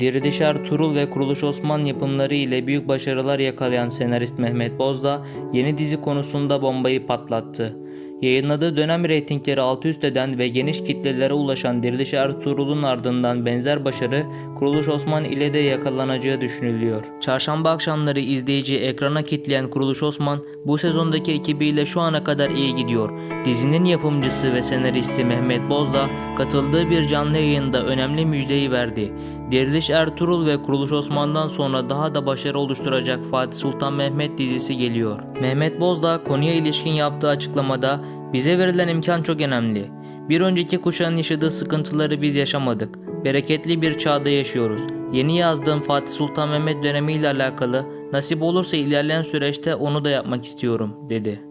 Diriliş Ertuğrul ve Kuruluş Osman yapımları ile büyük başarılar yakalayan senarist Mehmet Bozdağ yeni dizi konusunda bombayı patlattı. Yayınladığı dönem reytingleri alt üst eden ve geniş kitlelere ulaşan Diriliş Ertuğrul'un ardından benzer başarı Kuruluş Osman ile de yakalanacağı düşünülüyor. Çarşamba akşamları izleyiciyi ekrana kitleyen Kuruluş Osman bu sezondaki ekibiyle şu ana kadar iyi gidiyor. Dizinin yapımcısı ve senaristi Mehmet Bozdağ katıldığı bir canlı yayında önemli müjdeyi verdi. Diriliş Ertuğrul ve Kuruluş Osman'dan sonra daha da başarı oluşturacak Fatih Sultan Mehmet dizisi geliyor. Mehmet Bozdağ konuya ilişkin yaptığı açıklamada bize verilen imkan çok önemli. Bir önceki kuşağın yaşadığı sıkıntıları biz yaşamadık. Bereketli bir çağda yaşıyoruz. Yeni yazdığım Fatih Sultan Mehmet dönemiyle alakalı nasip olursa ilerleyen süreçte onu da yapmak istiyorum dedi.